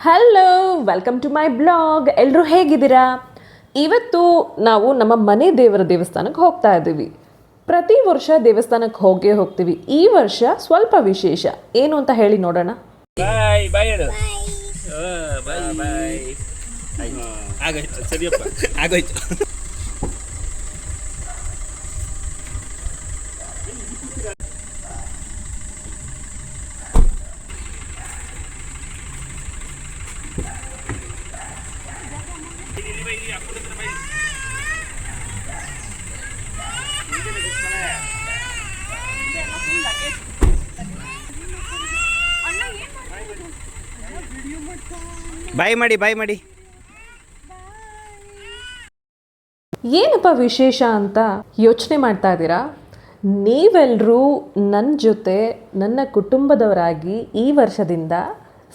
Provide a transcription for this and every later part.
Hello welcome to my blog ಎಲ್ಲರೂ ಹೇಗಿದ್ದೀರಾ? ಇವತ್ತು ನಾವು ನಮ್ಮ ಮನೆ ದೇವರ ದೇವಸ್ಥಾನಕ್ಕೆ ಹೋಗ್ತಾ ಇದ್ದೀವಿ. ಪ್ರತಿ ವರ್ಷ ದೇವಸ್ಥಾನಕ್ಕೆ ಹೋಗೇ ಹೋಗ್ತೀವಿ. ಈ ವರ್ಷ ಸ್ವಲ್ಪ ವಿಶೇಷ. ಏನು ಅಂತ ಹೇಳಿ ನೋಡೋಣ. ಬಾಯ್ ಬಾಯ್ ಹೇಳು. ಬಾಯ್ ಬಾಯ್ ಆಗೋಯ್ತು. ಸರಿಯಪ್ಪ. ಆಗೋಯ್ತು. ಬಾಯ್ ಮಾಡಿ ಬಾಯ್ ಮಾಡಿ. ಏನಪ್ಪ ವಿಶೇಷ ಅಂತ ಯೋಚನೆ ಮಾಡ್ತಾ ಇದ್ದೀರಾ? ನೀವೆಲ್ಲರೂ ನನ್ನ ಜೊತೆ, ನನ್ನ ಕುಟುಂಬದವರಾಗಿ ಈ ವರ್ಷದಿಂದ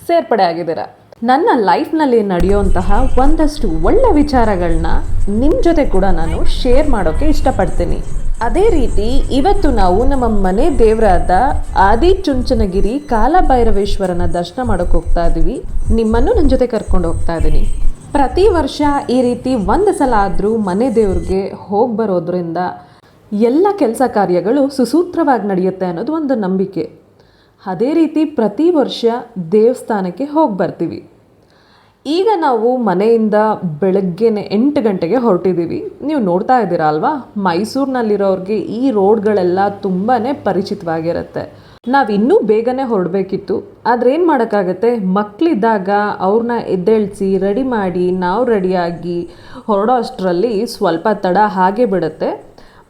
ಸೇರ್ಪಡೆ ಆಗಿದ್ದೀರಾ? ನನ್ನ ಲೈಫ್ನಲ್ಲಿ ನಡೆಯುವಂತಹ ಒಂದಷ್ಟು ಒಳ್ಳೆ ವಿಚಾರಗಳನ್ನ ನಿಮ್ಮ ಜೊತೆ ಕೂಡ ನಾನು ಶೇರ್ ಮಾಡೋಕ್ಕೆ ಇಷ್ಟಪಡ್ತೀನಿ. ಅದೇ ರೀತಿ ಇವತ್ತು ನಾವು ನಮ್ಮ ಮನೆ ದೇವರಾದ ಆದಿಚುಂಚನಗಿರಿ ಕಾಲಭೈರವೇಶ್ವರನ ದರ್ಶನ ಮಾಡೋಕೆ ಹೋಗ್ತಾ ಇದ್ದೀವಿ ನಿಮ್ಮನ್ನು ನನ್ನ ಜೊತೆ ಕರ್ಕೊಂಡು ಹೋಗ್ತಾ ಇದ್ದೀನಿ ಪ್ರತಿ ವರ್ಷ ಈ ರೀತಿ ಒಂದು ಸಲ ಆದರೂ ಮನೆ ದೇವ್ರಿಗೆ ಹೋಗಿ ಬರೋದ್ರಿಂದ ಎಲ್ಲ ಕೆಲಸ ಕಾರ್ಯಗಳು ಸುಸೂತ್ರವಾಗಿ ನಡೆಯುತ್ತೆ ಅನ್ನೋದು ಒಂದು ನಂಬಿಕೆ. ಅದೇ ರೀತಿ ಪ್ರತಿ ವರ್ಷ ದೇವಸ್ಥಾನಕ್ಕೆ ಹೋಗಿ ಬರ್ತೀವಿ. ಈಗ ನಾವು ಮನೆಯಿಂದ ಬೆಳಗ್ಗೆನೆ ಎಂಟು ಗಂಟೆಗೆ ಹೊರಟಿದ್ದೀವಿ. ನೀವು ನೋಡ್ತಾ ಇದ್ದೀರಾ ಅಲ್ವಾ? ಮೈಸೂರಿನಲ್ಲಿರೋರಿಗೆ ಈ ರೋಡ್ಗಳೆಲ್ಲ ತುಂಬಾ ಪರಿಚಿತವಾಗಿರುತ್ತೆ. ನಾವು ಇನ್ನೂ ಬೇಗನೆ ಹೊರಡಬೇಕಿತ್ತು. ಆದರೆ ಏನು ಮಾಡೋಕ್ಕಾಗತ್ತೆ? ಮಕ್ಕಳಿದ್ದಾಗ ಅವ್ರನ್ನ ಎದ್ದೇಳಿಸಿ, ರೆಡಿ ಮಾಡಿ, ನಾವು ರೆಡಿಯಾಗಿ ಹೊರಡೋ ಅಷ್ಟರಲ್ಲಿ ಸ್ವಲ್ಪ ತಡ ಹಾಗೆ ಬಿಡುತ್ತೆ.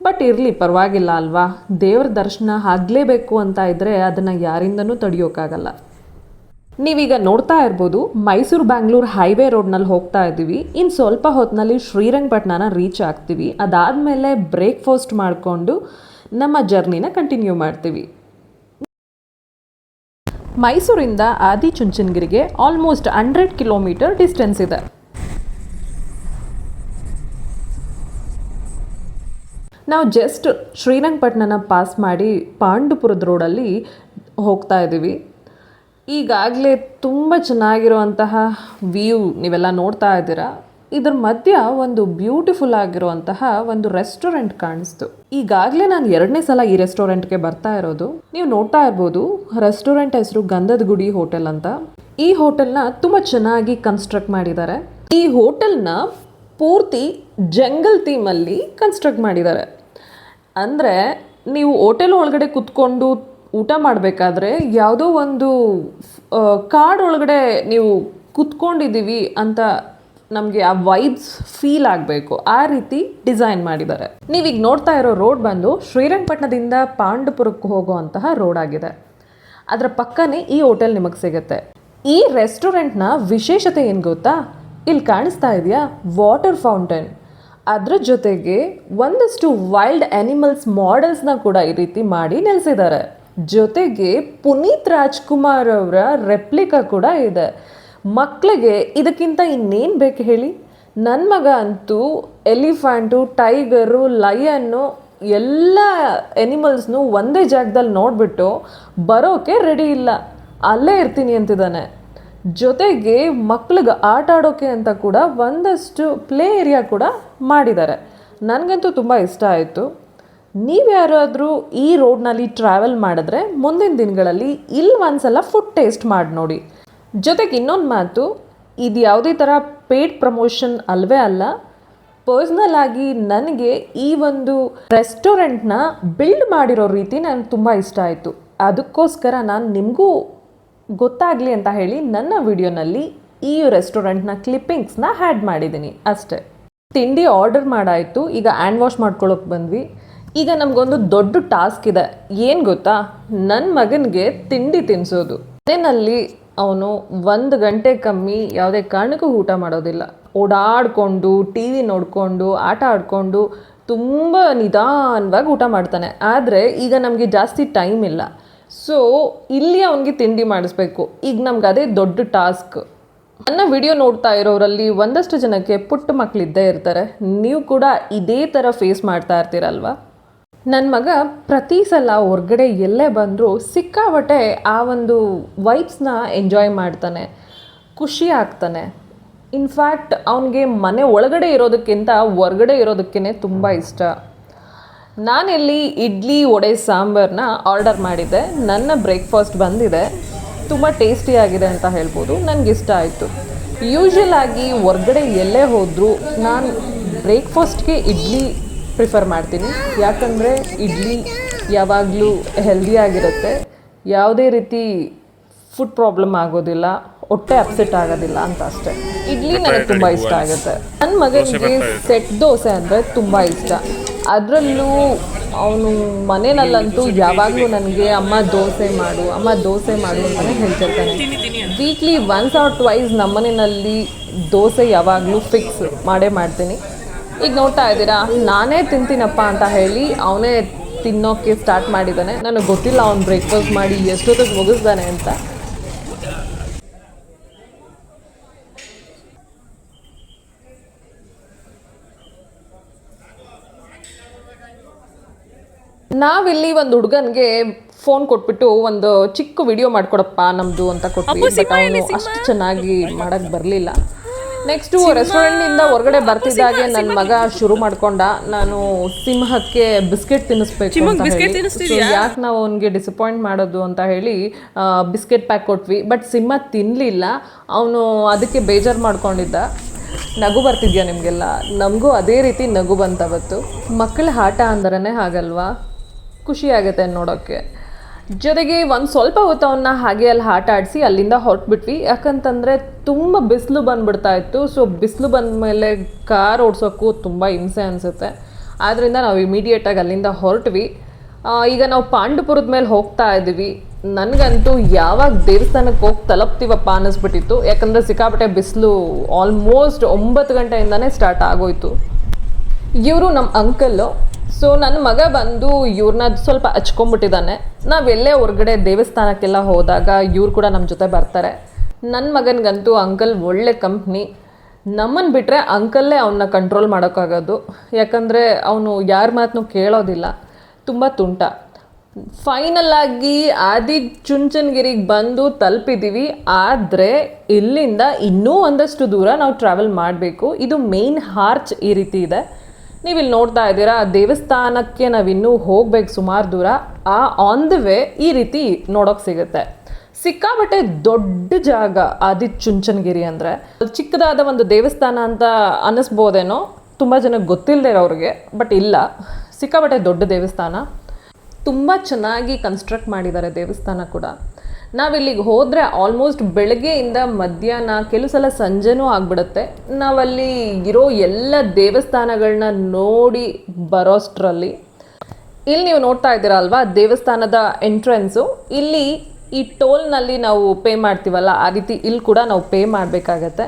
ಬಟ್ ಇರಲಿ, ಪರವಾಗಿಲ್ಲ ಅಲ್ವಾ? ದೇವ್ರ ದರ್ಶನ ಆಗಲೇಬೇಕು ಅಂತ ಇದ್ದರೆ ಅದನ್ನು ಯಾರಿಂದನೂ ತಡೆಯೋಕ್ಕಾಗಲ್ಲ ನೀವೀಗ ನೋಡ್ತಾ ಇರ್ಬೋದು, ಮೈಸೂರು ಬ್ಯಾಂಗ್ಳೂರು ಹೈವೇ ರೋಡ್ನಲ್ಲಿ ಹೋಗ್ತಾ ಇದ್ದೀವಿ. ಇನ್ನು ಸ್ವಲ್ಪ ಹೊತ್ತಿನಲ್ಲಿ ಶ್ರೀರಂಗಪಟ್ಟಣನ ರೀಚ್ ಆಗ್ತೀವಿ. ಅದಾದಮೇಲೆ ಬ್ರೇಕ್ಫಾಸ್ಟ್ ಮಾಡಿಕೊಂಡು ನಮ್ಮ ಜರ್ನಿನ ಕಂಟಿನ್ಯೂ ಮಾಡ್ತೀವಿ. ಮೈಸೂರಿಂದ ಆದಿಚುಂಚನಗಿರಿಗೆ ಆಲ್ಮೋಸ್ಟ್ ಹಂಡ್ರೆಡ್ ಕಿಲೋಮೀಟರ್ ಡಿಸ್ಟೆನ್ಸ್ ಇದೆ. ನಾವು ಜಸ್ಟ್ ಶ್ರೀರಂಗಪಟ್ಟಣನ ಪಾಸ್ ಮಾಡಿ ಪಾಂಡುಪುರದ ರೋಡಲ್ಲಿ ಹೋಗ್ತಾ ಇದ್ದೀವಿ. ಈಗಾಗಲೇ ತುಂಬ ಚೆನ್ನಾಗಿರುವಂತಹ ವ್ಯೂ ನೀವೆಲ್ಲ ನೋಡ್ತಾ ಇದ್ದೀರಾ? ಇದ್ರ ಮಧ್ಯ ಒಂದು ಬ್ಯೂಟಿಫುಲ್ ಆಗಿರುವಂತಹ ಒಂದು ರೆಸ್ಟೋರೆಂಟ್ ಕಾಣಿಸ್ತು. ಈಗಾಗಲೇ ನಾನು ಎರಡನೇ ಸಲ ಈ ರೆಸ್ಟೋರೆಂಟ್ಗೆ ಬರ್ತಾ ಇರೋದು. ನೀವು ನೋಡ್ತಾ ಇರ್ಬೋದು ರೆಸ್ಟೋರೆಂಟ್ ಹೆಸರು ಗಂಧದ ಗುಡಿ ಹೋಟೆಲ್ ಅಂತ. ಈ ಹೋಟೆಲ್ನ ತುಂಬ ಚೆನ್ನಾಗಿ ಕನ್ಸ್ಟ್ರಕ್ಟ್ ಮಾಡಿದ್ದಾರೆ. ಈ ಹೋಟೆಲ್ನ ಪೂರ್ತಿ ಜಂಗಲ್ ಥೀಮಲ್ಲಿ ಕನ್ಸ್ಟ್ರಕ್ಟ್ ಮಾಡಿದ್ದಾರೆ. ಅಂದರೆ ನೀವು ಹೋಟೆಲ್ ಒಳಗಡೆ ಕುತ್ಕೊಂಡು ಊಟ ಮಾಡಬೇಕಾದ್ರೆ ಯಾವುದೋ ಒಂದು ಕಾಡು ಕಾಡ್ ಒಳಗಡೆ ನೀವು ಕುತ್ಕೊಂಡಿದ್ದೀವಿ ಅಂತ ನಮಗೆ ಆ ವೈಬ್ಸ್ ಫೀಲ್ ಆಗಬೇಕು. ಆ ರೀತಿ ಡಿಸೈನ್ ಮಾಡಿದ್ದಾರೆ. ನೀವೀಗ ನೋಡ್ತಾ ಇರೋ ರೋಡ್ ಬಂದು ಶ್ರೀರಂಗಪಟ್ಟಣದಿಂದ ಪಾಂಡುಪುರಕ್ಕೆ ಹೋಗುವಂತಹ ರೋಡ್ ಆಗಿದೆ. ಅದರ ಪಕ್ಕನೇ ಈ ಹೋಟೆಲ್ ನಿಮಗೆ ಸಿಗುತ್ತೆ. ಈ ರೆಸ್ಟೋರೆಂಟ್ನ ವಿಶೇಷತೆ ಏನು ಗೊತ್ತಾ? ಇಲ್ಲಿ ಕಾಣಿಸ್ತಾ ಇದೆಯಾ? ವಾಟರ್ ಫೌಂಟೇನ್ ಅದರ ಜೊತೆಗೆ ಒಂದಷ್ಟು ವೈಲ್ಡ್ ಆ್ಯನಿಮಲ್ಸ್ ಮಾಡೆಲ್ಸ್ನ ಕೂಡ ಈ ರೀತಿ ಮಾಡಿ ನೆಲೆಸಿದ್ದಾರೆ. ಜೊತೆಗೆ ಪುನೀತ್ ರಾಜ್ಕುಮಾರ್ ಅವರ ರೆಪ್ಲಿಕಾ ಕೂಡ ಇದೆ. ಮಕ್ಕಳಿಗೆ ಇದಕ್ಕಿಂತ ಇನ್ನೇನು ಬೇಕು ಹೇಳಿ? ನನ್ನ ಮಗ ಅಂತೂ ಎಲಿಫ್ಯಾಂಟು ಟೈಗರು, ಲಯನ್ನು ಎಲ್ಲ ಎನಿಮಲ್ಸ್ನು ಒಂದೇ ಜಾಗದಲ್ಲಿ ನೋಡಿಬಿಟ್ಟು ಬರೋಕೆ ರೆಡಿ ಇಲ್ಲ. ಅಲ್ಲೇ ಇರ್ತೀನಿ ಅಂತಿದ್ದಾನೆ. ಜೊತೆಗೆ ಮಕ್ಳಿಗೆ ಆಟ ಆಡೋಕೆ ಅಂತ ಕೂಡ ಒಂದಷ್ಟು ಪ್ಲೇ ಏರಿಯಾ ಕೂಡ ಮಾಡಿದ್ದಾರೆ. ನನಗಂತೂ ತುಂಬ ಇಷ್ಟ ಆಯಿತು. ನೀವು ಯಾರಾದರೂ ಈ ರೋಡ್ನಲ್ಲಿ ಟ್ರಾವೆಲ್ ಮಾಡಿದ್ರೆ ಮುಂದಿನ ದಿನಗಳಲ್ಲಿ ಇಲ್ಲಿ ಒಂದ್ಸಲ ಫುಡ್ ಟೇಸ್ಟ್ ಮಾಡಿ ನೋಡಿ. ಜೊತೆಗೆ ಇನ್ನೊಂದು ಮಾತು, ಇದು ಯಾವುದೇ ಥರ ಪೇಡ್ ಪ್ರಮೋಷನ್ ಅಲ್ವೇ ಅಲ್ಲ ಪರ್ಸ್ನಲ್ ಆಗಿ ನನಗೆ ಈ ಒಂದು ರೆಸ್ಟೋರೆಂಟ್ನ ಬಿಲ್ಡ್ ಮಾಡಿರೋ ರೀತಿ ನನಗೆ ತುಂಬ ಇಷ್ಟ ಆಯಿತು. ಅದಕ್ಕೋಸ್ಕರ ನಾನು ನಿಮಗೂ ಗೊತ್ತಾಗಲಿ ಅಂತ ಹೇಳಿ ನನ್ನ ವಿಡಿಯೋನಲ್ಲಿ ಈ ರೆಸ್ಟೋರೆಂಟ್ನ ಕ್ಲಿಪ್ಪಿಂಗ್ಸ್ನ ಹ್ಯಾಡ್ ಮಾಡಿದ್ದೀನಿ. ಅಷ್ಟೇ. ತಿಂಡಿ ಆರ್ಡರ್ ಮಾಡಾಯಿತು. ಈಗ ಹ್ಯಾಂಡ್ ವಾಶ್ ಮಾಡ್ಕೊಳ್ಳೋಕೆ ಬಂದ್ವಿ. ಈಗ ನಮಗೊಂದು ದೊಡ್ಡ ಟಾಸ್ಕ್ ಇದೆ. ಏನು ಗೊತ್ತಾ? ನನ್ನ ಮಗನಿಗೆ ತಿಂಡಿ ತಿನ್ನಿಸೋದು ಮನೆಯಲ್ಲಿ ಅವನು ಒಂದು ಗಂಟೆ ಕಮ್ಮಿ ಯಾವುದೇ ಕಾರಣಕ್ಕೂ ಊಟ ಮಾಡೋದಿಲ್ಲ. ಓಡಾಡಿಕೊಂಡು, ಟಿ ವಿ ನೋಡಿಕೊಂಡು, ಆಟ ಆಡಿಕೊಂಡು ತುಂಬ ನಿಧಾನವಾಗಿ ಊಟ ಮಾಡ್ತಾನೆ. ಆದರೆ ಈಗ ನಮಗೆ ಜಾಸ್ತಿ ಟೈಮ್ ಇಲ್ಲ. ಸೊ ಇಲ್ಲಿ ಅವನಿಗೆ ತಿಂಡಿ ಮಾಡಿಸ್ಬೇಕು. ಈಗ ನಮ್ಗೆ ಅದೇ ದೊಡ್ಡ ಟಾಸ್ಕ್. ನನ್ನ ವಿಡಿಯೋ ನೋಡ್ತಾ ಇರೋರಲ್ಲಿ ಒಂದಷ್ಟು ಜನಕ್ಕೆ ಪುಟ್ಟ ಮಕ್ಕಳಿದ್ದೇ ಇರ್ತಾರೆ. ನೀವು ಕೂಡ ಇದೇ ಥರ ಫೇಸ್ ಮಾಡ್ತಾ ಇರ್ತೀರಲ್ವಾ? ನನ್ನ ಮಗ ಪ್ರತಿ ಸಲ ಹೊರ್ಗಡೆ ಎಲ್ಲೇ ಬಂದರೂ ಸಿಕ್ಕಾಬಟ್ಟೆ ಆ ಒಂದು ವೈಬ್ಸ್ನ ಎಂಜಾಯ್ ಮಾಡ್ತಾನೆ. ಖುಷಿ ಆಗ್ತಾನೆ. ಇನ್ಫ್ಯಾಕ್ಟ್ ಅವನಿಗೆ ಮನೆ ಒಳಗಡೆ ಇರೋದಕ್ಕಿಂತ ಹೊರ್ಗಡೆ ಇರೋದಕ್ಕೇ ತುಂಬ ಇಷ್ಟ. ನಾನಿಲ್ಲಿ ಇಡ್ಲಿ, ವಡೆ ಸಾಂಬಾರನ್ನ ಆರ್ಡರ್ ಮಾಡಿದ್ದೆ. ನನ್ನ ಬ್ರೇಕ್ಫಾಸ್ಟ್ ಬಂದಿದೆ. ತುಂಬ ಟೇಸ್ಟಿಯಾಗಿದೆ ಅಂತ ಹೇಳ್ಬೋದು. ಇಷ್ಟ ಆಯಿತು. ಯೂಶ್ವಲ್ ಆಗಿ ಹೊರ್ಗಡೆ ಎಲ್ಲೇ ಹೋದರೂ ನಾನು ಬ್ರೇಕ್ಫಾಸ್ಟ್ಗೆ ಇಡ್ಲಿ ಪ್ರಿಫರ್ ಮಾಡ್ತೀನಿ. ಯಾಕಂದರೆ ಇಡ್ಲಿ ಯಾವಾಗಲೂ ಹೆಲ್ದಿಯಾಗಿರುತ್ತೆ ಯಾವುದೇ ರೀತಿ ಫುಡ್ ಪ್ರಾಬ್ಲಮ್ ಆಗೋದಿಲ್ಲ ಹೊಟ್ಟೆ ಅಪ್ಸೆಟ್ ಆಗೋದಿಲ್ಲ ಅಂತ ಅಷ್ಟೇ. ಇಡ್ಲಿ ನನಗೆ ತುಂಬ ಇಷ್ಟ ಆಗುತ್ತೆ. ನನ್ನ ಮಗನಿಗೆ ಸೆಟ್ ದೋಸೆ ಅಂದರೆ ತುಂಬ ಇಷ್ಟ. ಅದರಲ್ಲೂ ಅವನು ಮನೇಲಲ್ಲಂತೂ ಯಾವಾಗಲೂ ನನಗೆ ಅಮ್ಮ ದೋಸೆ ಮಾಡು ಅಮ್ಮ ದೋಸೆ ಮಾಡು ಅಂತಲೇ ಹೇಳ್ತಿರ್ತಾನೆ. ವೀಕ್ಲಿ ಒನ್ಸ್ ಆರ್ ಟ್ವೈಸ್ ನಮ್ಮನೆಯಲ್ಲಿ ದೋಸೆ ಯಾವಾಗಲೂ ಫಿಕ್ಸ್ ಮಾಡೇ ಮಾಡ್ತೀನಿ. ಈಗ ನೋಡ್ತಾ ಇದ್ದೀರಾ? ನಾನೇ ತಿಂತೀನಪ್ಪ ಅಂತ ಹೇಳಿ ಅವನೇ ತಿನ್ನೋಕ್ಕೆ ಸ್ಟಾರ್ಟ್ ಮಾಡಿದ್ದಾನೆ. ನನಗೆ ಗೊತ್ತಿಲ್ಲ ಅವ್ನು ಬ್ರೇಕ್ಫಾಸ್ಟ್ ಮಾಡಿ ಎಷ್ಟೊತ್ತಿಗೆ ಮುಗಿಸ್ದಾನೆ ಅಂತ. ನಾವಿಲ್ಲಿ ಒಂದು ಹುಡುಗನ್ಗೆ ಫೋನ್ ಕೊಟ್ಬಿಟ್ಟು ಒಂದು ಚಿಕ್ಕ ವಿಡಿಯೋ ಮಾಡ್ಕೊಡಪ್ಪ ನಮ್ದು ಅಂತ ಕೊಟ್ಟು ಅವನು ಅಷ್ಟು ಚೆನ್ನಾಗಿ ಮಾಡಕ್ ಬರಲಿಲ್ಲ. ನೆಕ್ಸ್ಟು ರೆಸ್ಟೋರೆಂಟಿಂದ ಹೊರಗಡೆ ಬರ್ತಿದ್ದಾಗೆ ನನ್ನ ಮಗ ಶುರು ಮಾಡ್ಕೊಂಡ. ನಾನು ಸಿಂಹಕ್ಕೆ ಬಿಸ್ಕೆಟ್ ತಿನ್ನಿಸ್ಬೇಕು ಅಂತ ಹೇಳಿ. ಯಾಕೆ ನಾವು ಅವನಿಗೆ ಡಿಸಪಾಯಿಂಟ್ ಮಾಡೋದು ಅಂತ ಹೇಳಿ ಬಿಸ್ಕೆಟ್ ಪ್ಯಾಕ್ ಕೊಟ್ವಿ. ಬಟ್ ಸಿಂಹ ತಿನ್ನಲಿಲ್ಲ ಅವನು ಅದಕ್ಕೆ ಬೇಜಾರು ಮಾಡ್ಕೊಂಡಿದ್ದ. ನಗು ಬರ್ತಿದ್ಯಾ ನಿಮಗೆಲ್ಲ? ನಮಗೂ ಅದೇ ರೀತಿ ನಗು ಬಂತವತ್ತು. ಮಕ್ಕಳ ಆಟ ಅಂದ್ರೇ ಹಾಗಲ್ವಾ? ಖುಷಿ ಆಗುತ್ತೆ ನೋಡೋಕ್ಕೆ. ಜೊತೆಗೆ ಒಂದು ಸ್ವಲ್ಪ ಹೊತ್ತು ಅವನ್ನ ಹಾಗೆ ಅಲ್ಲಿ ಆಟ ಆಡಿಸಿ ಅಲ್ಲಿಂದ ಹೊರಟ್ಬಿಟ್ವಿ. ಯಾಕಂತಂದರೆ ತುಂಬ ಬಿಸಿಲು ಬಂದ್ಬಿಡ್ತಾ ಇತ್ತು. ಸೊ ಬಿಸಿಲು ಬಂದ ಮೇಲೆ ಕಾರ್ ಓಡಿಸೋಕ್ಕೂ ತುಂಬ ಹಿಂಸೆ ಅನಿಸುತ್ತೆ. ಆದ್ದರಿಂದ ನಾವು ಇಮಿಡಿಯೇಟಾಗಿ ಅಲ್ಲಿಂದ ಹೊರಟ್ವಿ. ಈಗ ನಾವು ಪಾಂಡುಪುರದ ಮೇಲೆ ಹೋಗ್ತಾ ಇದ್ದೀವಿ. ನನಗಂತೂ ಯಾವಾಗ ದೇವಸ್ಥಾನಕ್ಕೆ ಹೋಗಿ ತಲುಪ್ತೀವಪ್ಪ ಅನ್ನಿಸ್ಬಿಟ್ಟಿತ್ತು. ಯಾಕಂದರೆ ಸಿಕ್ಕಾಪಟ್ಟೆ ಬಿಸಿಲು ಆಲ್ಮೋಸ್ಟ್ ಒಂಬತ್ತು ಗಂಟೆಯಿಂದನೇ ಸ್ಟಾರ್ಟ್ ಆಗೋಯ್ತು. ಇವರು ನಮ್ಮ ಅಂಕಲ್ಲು ಸೊ ನನ್ನ ಮಗ ಬಂದು ಇವ್ರನ್ನ ಸ್ವಲ್ಪ ಹಚ್ಕೊಂಡ್ಬಿಟ್ಟಿದ್ದಾನೆ ನಾವೆಲ್ಲೇ ಹೊರಗಡೆ ದೇವಸ್ಥಾನಕ್ಕೆಲ್ಲ ಹೋದಾಗ ಇವ್ರು ಕೂಡ ನಮ್ಮ ಜೊತೆ ಬರ್ತಾರೆ. ನನ್ನ ಮಗನಿಗಂತೂ ಅಂಕಲ್ ಒಳ್ಳೆ ಕಂಪ್ನಿ ನಮ್ಮನ್ನು ಬಿಟ್ಟರೆ ಅಂಕಲ್ಲೇ ಅವನ್ನ ಕಂಟ್ರೋಲ್ ಮಾಡೋಕ್ಕಾಗೋದು. ಯಾಕಂದರೆ ಅವನು ಯಾರ ಮಾತನ್ನು ಕೇಳೋದಿಲ್ಲ. ತುಂಬ ತುಂಟ. ಫೈನಲ್ ಆಗಿ ಆದಿ ಚುಂಚನಗಿರಿಗೆ ಬಂದು ತಲುಪಿದ್ದೀವಿ ಆದರೆ ಇಲ್ಲಿಂದ ಇನ್ನೂ ಒಂದಷ್ಟು ದೂರ ನಾವು ಟ್ರಾವೆಲ್ ಮಾಡಬೇಕು. ಇದು ಮೇನ್ ಹಾರ್ಚ್ ಈ ರೀತಿ ಇದೆ. ನೀವು ಇಲ್ಲಿ ನೋಡ್ತಾ ಇದ್ದೀರಾ, ದೇವಸ್ಥಾನಕ್ಕೆ ನಾವಿನ್ನೂ ಹೋಗ್ಬೇಕು ಸುಮಾರು ದೂರ. ಆ ಆನ್ ದ ವೇ ಈ ರೀತಿ ನೋಡೋಕೆ ಸಿಗುತ್ತೆ. ಸಿಕ್ಕಾಬಟ್ಟೆ ದೊಡ್ಡ ಜಾಗ ಆದಿ ಚುಂಚನಗಿರಿ ಅಂದರೆ. ಚಿಕ್ಕದಾದ ಒಂದು ದೇವಸ್ಥಾನ ಅಂತ ಅನ್ನಿಸ್ಬೋದೇನೋ, ತುಂಬ ಜನಕ್ಕೆ ಗೊತ್ತಿಲ್ಲದೆ ಇರೋರಿಗೆ, ಬಟ್ ಇಲ್ಲ. ಸಿಕ್ಕಾಬಟ್ಟೆ ದೊಡ್ಡ ದೇವಸ್ಥಾನ. ತುಂಬ ಚೆನ್ನಾಗಿ ಕನ್ಸ್ಟ್ರಕ್ಟ್ ಮಾಡಿದ್ದಾರೆ ದೇವಸ್ಥಾನ ಕೂಡ. ನಾವಿಲ್ಲಿಗೆ ಹೋದರೆ ಆಲ್ಮೋಸ್ಟ್ ಬೆಳಗ್ಗೆಯಿಂದ ಮಧ್ಯಾಹ್ನ, ಕೆಲವು ಸಲ ಸಂಜೆನೂ ಆಗಿಬಿಡುತ್ತೆ. ನಾವಲ್ಲಿ ಇರೋ ಎಲ್ಲ ದೇವಸ್ಥಾನಗಳನ್ನ ನೋಡಿ ಬರೋಷ್ಟರಲ್ಲಿ ಇಲ್ಲಿ ನೀವು ನೋಡ್ತಾ ಇದ್ದೀರಾ ಅಲ್ವಾ, ದೇವಸ್ಥಾನದ ಎಂಟ್ರೆನ್ಸು ಇಲ್ಲಿ ಈ ಟೋಲ್ನಲ್ಲಿ ನಾವು ಪೇ ಮಾಡ್ತೀವಲ್ಲ, ಆ ರೀತಿ ಇಲ್ಲಿ ಕೂಡ ನಾವು ಪೇ ಮಾಡಬೇಕಾಗತ್ತೆ.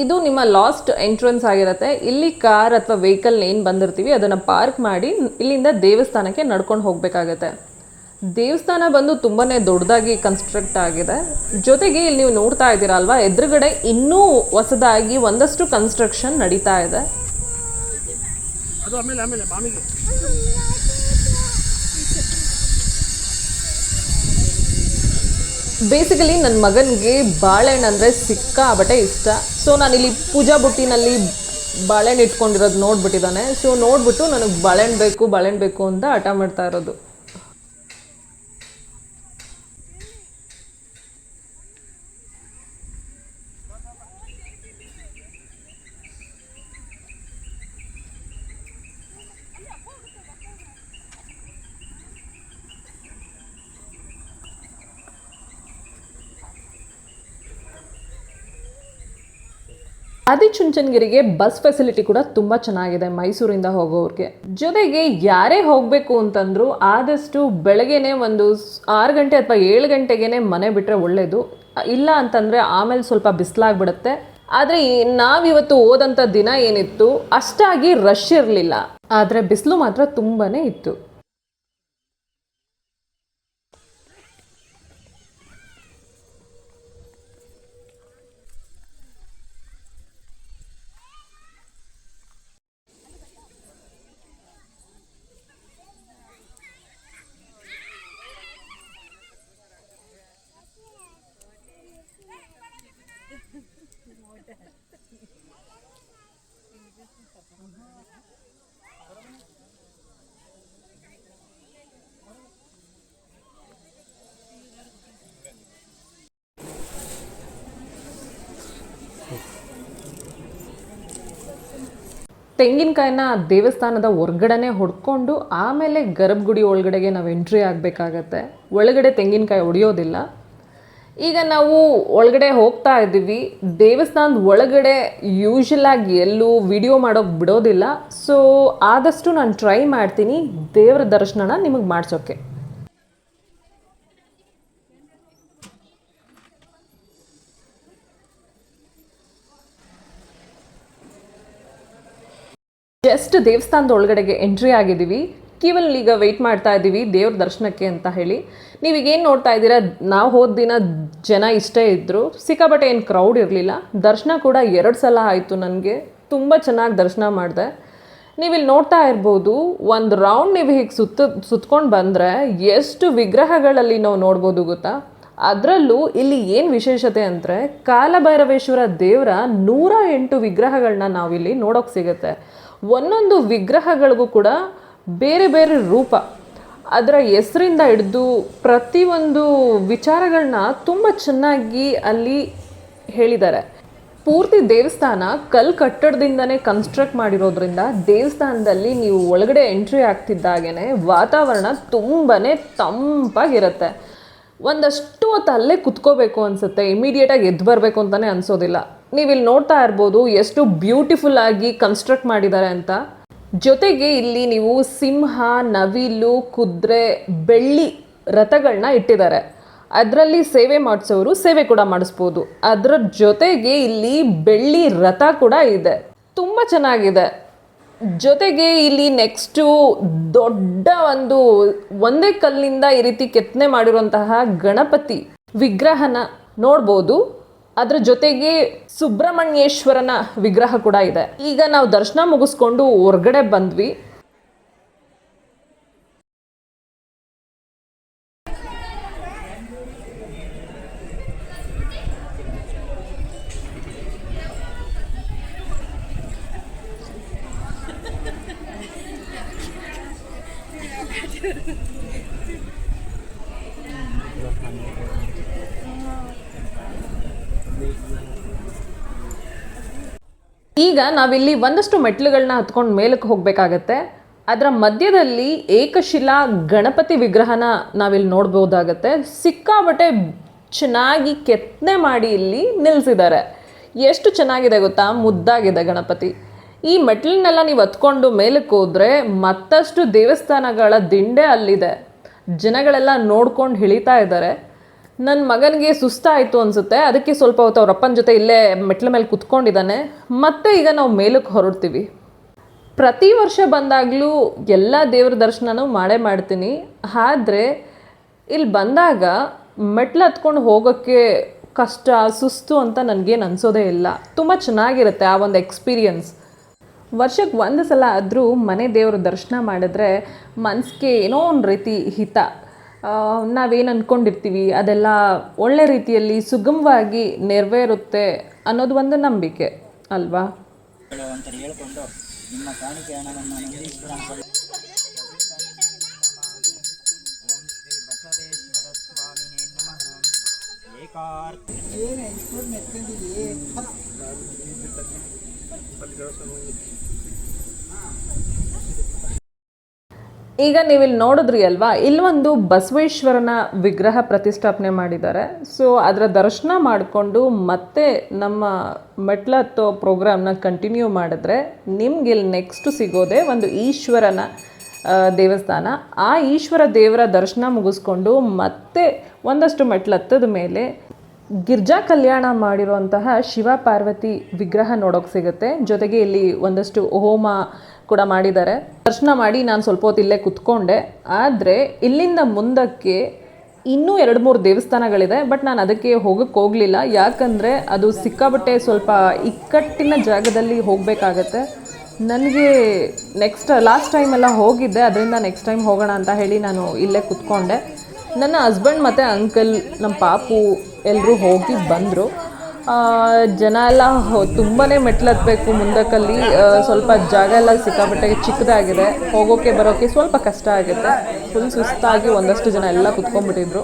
ಇದು ನಿಮ್ಮ ಲಾಸ್ಟ್ ಎಂಟ್ರೆನ್ಸ್ ಆಗಿರುತ್ತೆ. ಇಲ್ಲಿ ಕಾರ್ ಅಥವಾ ವೆಹಿಕಲ್ ಏನು ಬಂದಿರ್ತೀವಿ, ಅದನ್ನು ಪಾರ್ಕ್ ಮಾಡಿ ಇಲ್ಲಿಂದ ದೇವಸ್ಥಾನಕ್ಕೆ ನಡ್ಕೊಂಡು ಹೋಗಬೇಕಾಗತ್ತೆ. ದೇವಸ್ಥಾನ ಬಂದು ತುಂಬಾ ದೊಡ್ಡದಾಗಿ ಕನ್ಸ್ಟ್ರಕ್ಟ್ ಆಗಿದೆ. ಜೊತೆಗೆ ಇಲ್ಲಿ ನೀವು ನೋಡ್ತಾ ಇದ್ದೀರಾ ಅಲ್ವಾ, ಎದುರುಗಡೆ ಇನ್ನೂ ಹೊಸದಾಗಿ ಒಂದಷ್ಟು ಕನ್ಸ್ಟ್ರಕ್ಷನ್ ನಡೀತಾ ಇದೆ. ಬೇಸಿಕಲಿ ನನ್ನ ಮಗನಿಗೆ ಬಾಳೆಹಣ್ಣು ಅಂದರೆ ಸಿಕ್ಕಾಬಟ್ಟೆ ಇಷ್ಟ. ಸೊ ನಾನಿಲ್ಲಿ ಪೂಜಾ ಬುಟ್ಟಿನಲ್ಲಿ ಬಾಳೆಹಣ್ಣು ಇಟ್ಕೊಂಡಿರೋದು ನೋಡ್ಬಿಟ್ಟಿದ್ದಾನೆ. ಸೊ ನೋಡ್ಬಿಟ್ಟು ನನಗೆ ಬಾಳೆಹಣ್ಣು ಬೇಕು ಬಾಳೆಹಣ್ಣು ಬೇಕು ಅಂತ ಹಠ ಮಾಡ್ತಾ ಇರೋದು. ಆದಿಚುಂಚನಗಿರಿಗೆ ಬಸ್ ಫೆಸಿಲಿಟಿ ಕೂಡ ತುಂಬ ಚೆನ್ನಾಗಿದೆ ಮೈಸೂರಿಂದ ಹೋಗೋರಿಗೆ. ಜೊತೆಗೆ ಯಾರೇ ಹೋಗಬೇಕು ಅಂತಂದ್ರು ಆದಷ್ಟು ಬೆಳಗ್ಗೆನೆ ಒಂದು ಆರು ಗಂಟೆ ಅಥವಾ ಏಳು ಗಂಟೆಗೇನೆ ಮನೆ ಬಿಟ್ಟರೆ ಒಳ್ಳೆಯದು ಇಲ್ಲ ಅಂತಂದರೆ ಆಮೇಲೆ ಸ್ವಲ್ಪ ಬಿಸಿಲಾಗ್ಬಿಡುತ್ತೆ. ಆದರೆ ನಾವಿವತ್ತು ಹೋದಂಥ ದಿನ ಏನಿತ್ತು? ಅಷ್ಟಾಗಿ ರಶ್ ಇರಲಿಲ್ಲ. ಆದರೆ ಬಿಸಿಲು ಮಾತ್ರ ತುಂಬಾ ಇತ್ತು. ತೆಂಗಿನಕಾಯಿನ ದೇವಸ್ಥಾನದ ಹೊರ್ಗಡೆ ಹೊಡ್ಕೊಂಡು ಆಮೇಲೆ ಗರ್ಭಗುಡಿ ಒಳಗಡೆಗೆ ನಾವು ಎಂಟ್ರಿ ಆಗಬೇಕಾಗತ್ತೆ. ಒಳಗಡೆ ತೆಂಗಿನಕಾಯಿ ಹೊಡೆಯೋದಿಲ್ಲ ಈಗ ನಾವು ಒಳಗಡೆ ಹೋಗ್ತಾ ಇದ್ದೀವಿ. ದೇವಸ್ಥಾನದ ಒಳಗಡೆ ಯೂಶಲ್ ಆಗಿ ಎಲ್ಲೂ ವಿಡಿಯೋ ಮಾಡೋಕ್ಕೆ ಬಿಡೋದಿಲ್ಲ. ಸೊ ಆದಷ್ಟು ನಾನು ಟ್ರೈ ಮಾಡ್ತೀನಿ. ದೇವರ ದರ್ಶನನ ನಿಮಗೆ ಮಾಡಿಸೋಕ್ಕೆ ಜಸ್ಟ್ ದೇವಸ್ಥಾನದ ಒಳಗಡೆಗೆ ಎಂಟ್ರಿ ಆಗಿದ್ದೀವಿ? ಕೀವಲ್ಲಿ ಈಗ ವೆಯ್ಟ್ ಮಾಡ್ತಾ ಇದ್ದೀವಿ, ದೇವ್ರ ದರ್ಶನಕ್ಕೆ ಅಂತ ಹೇಳಿ. ನೀವೀಗೇನು ನೋಡ್ತಾ ಇದ್ದೀರಾ? ನಾವು ಹೋದ ದಿನ ಜನ ಇಷ್ಟೇ ಇದ್ದರು ಸಿಕ್ಕಾಪಟ್ಟೆ ಏನು ಕ್ರೌಡ್ ಇರಲಿಲ್ಲ. ದರ್ಶನ ಕೂಡ ಎರಡು ಸಲ ಆಯಿತು ನನಗೆ. ತುಂಬ ಚೆನ್ನಾಗಿ ದರ್ಶನ ಮಾಡಿದೆ. ನೀವಿಲ್ಲಿ ನೋಡ್ತಾ ಇರ್ಬೋದು, ಒಂದು ರೌಂಡ್ ನೀವು ಹೀಗೆ ಸುತ್ತ, ಸುತ್ಕೊಂಡು ಬಂದರೆ ಎಷ್ಟು ವಿಗ್ರಹಗಳಲ್ಲಿ ನಾವು ನೋಡ್ಬೋದು ಗೊತ್ತಾ? ಅದರಲ್ಲೂ ಇಲ್ಲಿ ಏನು ವಿಶೇಷತೆ ಅಂದರೆ ಕಾಲಭೈರವೇಶ್ವರ ದೇವರ ನೂರ ಎಂಟು ವಿಗ್ರಹಗಳನ್ನ ನಾವಿಲ್ಲಿ ನೋಡೋಕೆ ಸಿಗುತ್ತೆ. ಒಂದೊಂದು ವಿಗ್ರಹಗಳಿಗೂ ಕೂಡ ಬೇರೆ ಬೇರೆ ರೂಪ. ಅದರ ಹೆಸರಿಂದ ಹಿಡಿದು ಪ್ರತಿಯೊಂದು ವಿಚಾರಗಳನ್ನ ತುಂಬ ಚೆನ್ನಾಗಿ ಅಲ್ಲಿ ಹೇಳಿದ್ದಾರೆ. ಪೂರ್ತಿ ದೇವಸ್ಥಾನ ಕಲ್ ಕಟ್ಟಡದಿಂದನೇ ಕನ್ಸ್ಟ್ರಕ್ಟ್ ಮಾಡಿರೋದ್ರಿಂದ ದೇವಸ್ಥಾನದಲ್ಲಿ ನೀವು ಒಳಗಡೆ ಎಂಟ್ರಿ ಆಗ್ತಿದ್ದಾಗೇನೆ ವಾತಾವರಣ ತುಂಬಾ ತಂಪಾಗಿರುತ್ತೆ. ಒಂದಷ್ಟು ಹೊತ್ತು ಅಲ್ಲೇ ಕುತ್ಕೋಬೇಕು ಅನಿಸುತ್ತೆ ಇಮಿಡಿಯೇಟಾಗಿ ಎದ್ದು ಬರಬೇಕು ಅಂತಲೇ ಅನ್ಸೋದಿಲ್ಲ. ನೀವಿಲ್ಲಿ ನೋಡ್ತಾ ಇರ್ಬೋದು ಎಷ್ಟು ಬ್ಯೂಟಿಫುಲ್ ಆಗಿ ಕನ್ಸ್ಟ್ರಕ್ಟ್ ಮಾಡಿದ್ದಾರೆ ಅಂತ. ಜೊತೆಗೆ ಇಲ್ಲಿ ನೀವು ಸಿಂಹ, ನವಿಲು, ಕುದುರೆ, ಬೆಳ್ಳಿ ರಥಗಳನ್ನ ಇಟ್ಟಿದ್ದಾರೆ. ಅದರಲ್ಲಿ ಸೇವೆ ಮಾಡಿಸೋರು ಸೇವೆ ಕೂಡ ಮಾಡಿಸ್ಬೋದು. ಅದರ ಜೊತೆಗೆ ಇಲ್ಲಿ ಬೆಳ್ಳಿ ರಥ ಕೂಡ ಇದೆ. ತುಂಬ ಚೆನ್ನಾಗಿದೆ. ಜೊತೆಗೆ ಇಲ್ಲಿ ನೆಕ್ಸ್ಟು ದೊಡ್ಡ ಒಂದು, ಒಂದೇ ಕಲ್ಲಿನಿಂದ ಈ ರೀತಿ ಕೆತ್ತನೆ ಮಾಡಿರುವಂತಹ ಗಣಪತಿ ವಿಗ್ರಹನ ನೋಡ್ಬೋದು. ಅದರ ಜೊತೆಗೆ ಸುಬ್ರಹ್ಮಣ್ಯೇಶ್ವರನ ವಿಗ್ರಹ ಕೂಡ ಇದೆ. ಈಗ ನಾವು ದರ್ಶನ ಮುಗಿಸ್ಕೊಂಡು ಹೊರಗಡೆ ಬಂದ್ವಿ. ನಾವಿಲ್ಲಿ ಒಂದಷ್ಟು ಮೆಟ್ಲುಗಳನ್ನ ಹತ್ಕೊಂಡು ಮೇಲಕ್ಕೆ ಹೋಗಬೇಕಾಗತ್ತೆ. ಅದರ ಮಧ್ಯದಲ್ಲಿ ಏಕಶಿಲಾ ಗಣಪತಿ ವಿಗ್ರಹನ ನಾವಿಲ್ಲಿ ನೋಡ್ಬೋದಾಗತ್ತೆ. ಸಿಕ್ಕಾಬಟ್ಟೆ ಚೆನ್ನಾಗಿ ಕೆತ್ತನೆ ಮಾಡಿ ಇಲ್ಲಿ ನಿಲ್ಲಿಸಿದ್ದಾರೆ ಎಷ್ಟು ಚೆನ್ನಾಗಿದೆ ಗೊತ್ತಾ? ಮುದ್ದಾಗಿದೆ ಗಣಪತಿ. ಈ ಮೆಟ್ಲನ್ನೆಲ್ಲ ನೀವು ಹತ್ಕೊಂಡು ಮೇಲಕ್ಕೆ ಹೋದರೆ ಮತ್ತಷ್ಟು ದೇವಸ್ಥಾನಗಳ ದಿಂಡೆ ಅಲ್ಲಿದೆ. ಜನಗಳೆಲ್ಲ ನೋಡ್ಕೊಂಡು ಇಳಿತಾ ಇದ್ದಾರೆ. ನನ್ನ ಮಗನಿಗೆ ಸುಸ್ತಾಯಿತು ಅನಿಸುತ್ತೆ. ಅದಕ್ಕೆ ಸ್ವಲ್ಪ ಹೊತ್ತು ಅವ್ರ ಅಪ್ಪನ ಜೊತೆ ಇಲ್ಲೇ ಮೆಟ್ಲ ಮೇಲೆ ಕುತ್ಕೊಂಡಿದ್ದಾನೆ. ಮತ್ತೆ ಈಗ ನಾವು ಮೇಲಕ್ಕೆ ಹೊರಡ್ತೀವಿ. ಪ್ರತಿ ವರ್ಷ ಬಂದಾಗಲೂ ಎಲ್ಲ ದೇವ್ರ ದರ್ಶನನೂ ಮಾಡೇ ಮಾಡ್ತೀನಿ. ಆದರೆ ಇಲ್ಲಿ ಬಂದಾಗ ಮೆಟ್ಲು ಹತ್ಕೊಂಡು ಹೋಗೋಕ್ಕೆ ಕಷ್ಟ, ಸುಸ್ತು ಅಂತ ನನಗೇನು ಅನಿಸೋದೇ ಇಲ್ಲ. ತುಂಬ ಚೆನ್ನಾಗಿರುತ್ತೆ ಆ ಒಂದು ಎಕ್ಸ್ಪೀರಿಯನ್ಸ್. ವರ್ಷಕ್ಕೆ ಒಂದು ಸಲ ಆದರೂ ಮನೆ ದೇವ್ರ ದರ್ಶನ ಮಾಡಿದ್ರೆ ಮನಸ್ಸಿಗೆ ಏನೋ ಒಂದು ರೀತಿ ಹಿತ. ನಾವೇನು ಅಂದ್ಕೊಂಡಿರ್ತೀವಿ ಅದೆಲ್ಲ ಒಳ್ಳೆ ರೀತಿಯಲ್ಲಿ ಸುಗಮವಾಗಿ ನೆರವೇರುತ್ತೆ ಅನ್ನೋದು ಒಂದು ನಂಬಿಕೆ, ಅಲ್ವಾ? ಹೇಳ್ಕೊಂಡು ನಿಮ್ಮ ಕಾಣಿಕೆ ಹಣವನ್ನು ನಂದೀಶ್ವರ ಈಗ ನೀವು ಇಲ್ಲಿ ನೋಡಿದ್ರಿ ಅಲ್ವಾ? ಇಲ್ಲೊಂದು ಬಸವೇಶ್ವರನ ವಿಗ್ರಹ ಪ್ರತಿಷ್ಠಾಪನೆ ಮಾಡಿದ್ದಾರೆ. ಸೊ ಅದರ ದರ್ಶನ ಮಾಡಿಕೊಂಡು ಮತ್ತೆ ನಮ್ಮ ಮೆಟ್ಲ ಹತ್ತೋ ಪ್ರೋಗ್ರಾಮ್ನ ಕಂಟಿನ್ಯೂ ಮಾಡಿದ್ರೆ ನಿಮ್ಗೆ ಇಲ್ಲಿ ನೆಕ್ಸ್ಟ್ ಸಿಗೋದೇ ಒಂದು ಈಶ್ವರನ ದೇವಸ್ಥಾನ. ಆ ಈಶ್ವರ ದೇವರ ದರ್ಶನ ಮುಗಿಸ್ಕೊಂಡು ಮತ್ತೆ ಒಂದಷ್ಟು ಮೆಟ್ಲು ಹತ್ತದ ಮೇಲೆ ಗಿರ್ಜಾ ಕಲ್ಯಾಣ ಮಾಡಿರುವಂತಹ ಶಿವ ಪಾರ್ವತಿ ವಿಗ್ರಹ ನೋಡೋಕೆ ಸಿಗುತ್ತೆ. ಜೊತೆಗೆ ಇಲ್ಲಿ ಒಂದಷ್ಟು ಹೋಮ ಕೂಡ ಮಾಡಿದ್ದಾರೆ. ದರ್ಶನ ಮಾಡಿ ನಾನು ಸ್ವಲ್ಪ ಹೊತ್ತು ಇಲ್ಲೇ ಕುತ್ಕೊಂಡೆ. ಆದರೆ ಇಲ್ಲಿಂದ ಮುಂದಕ್ಕೆ ಇನ್ನೂ ಎರಡು ಮೂರು ದೇವಸ್ಥಾನಗಳಿದೆ, ಬಟ್ ನಾನು ಅದಕ್ಕೆ ಹೋಗಕ್ಕೆ ಹೋಗಲಿಲ್ಲ. ಯಾಕಂದರೆ ಅದು ಸಿಕ್ಕಾಬಟ್ಟೆ ಸ್ವಲ್ಪ ಇಕ್ಕಟ್ಟಿನ ಜಾಗದಲ್ಲಿ ಹೋಗಬೇಕಾಗತ್ತೆ. ನನಗೆ ನೆಕ್ಸ್ಟ್ ಲಾಸ್ಟ್ ಟೈಮ್ ಎಲ್ಲ ಹೋಗಿದ್ದೆ, ಅದರಿಂದ ನೆಕ್ಸ್ಟ್ ಟೈಮ್ ಹೋಗೋಣ ಅಂತ ಹೇಳಿ ನಾನು ಇಲ್ಲೇ ಕುತ್ಕೊಂಡೆ. ನನ್ನ ಹಸ್ಬೆಂಡ್ ಮತ್ತು ಅಂಕಲ್ ನಮ್ಮ ಪಾಪು ಎಲ್ಲರೂ ಹೋಗಿ ಬಂದರು. ಜನ ಎಲ್ಲ ತುಂಬಾ ಮೆಟ್ಲತ್ಬೇಕು ಮುಂದಕ್ಕಲ್ಲಿ. ಸ್ವಲ್ಪ ಜಾಗ ಎಲ್ಲ ಸಿಕ್ಕಾಪಟ್ಟೆ ಚಿಕ್ಕದಾಗಿದೆ. ಹೋಗೋಕ್ಕೆ ಬರೋಕ್ಕೆ ಸ್ವಲ್ಪ ಕಷ್ಟ ಆಗುತ್ತೆ. ಫುಲ್ ಸುಸ್ತಾಗಿ ಒಂದಷ್ಟು ಜನ ಎಲ್ಲ ಕುತ್ಕೊಂಡ್ಬಿಟ್ಟಿದ್ರು.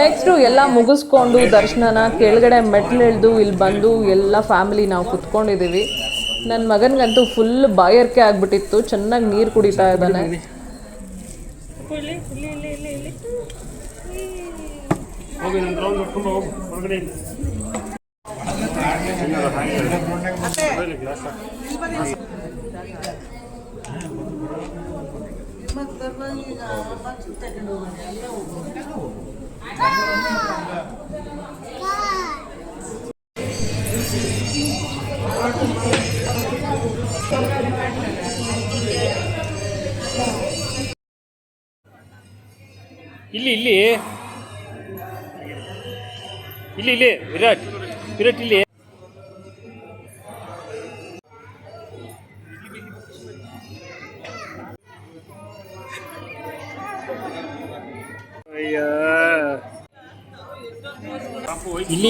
ನೆಕ್ಸ್ಟು ಎಲ್ಲ ಮುಗಿಸ್ಕೊಂಡು ದರ್ಶನನ ಕೆಳಗಡೆ ಮೆಟ್ಲಿಳ್ದು ಇಲ್ಲಿ ಬಂದು ಎಲ್ಲ ಫ್ಯಾಮಿಲಿ ನಾವು ಕುತ್ಕೊಂಡಿದ್ದೀವಿ. ನನ್ನ ಮಗನಿಗಂತೂ ಫುಲ್ ಬಾಯರ್ಕೆ ಆಗ್ಬಿಟ್ಟಿತ್ತು. ಚೆನ್ನಾಗಿ ನೀರು ಕುಡಿತಾ ಇದ್ದಾನೆ. ನನ್ನ ರೌಂಡ್ ಹೋಗು ಹೊರಗಡೆ ಇಂದ. ಅದ್ರಲ್ಲಿ glass ಹಾಕು. ಇಲ್ಲಿ ಇಲ್ಲಿ. ಇಲ್ಲಿ ಇಲ್ಲಿ. ವಿರಾಟ್. ವಿರಾಟ್ ಇಲ್ಲಿ.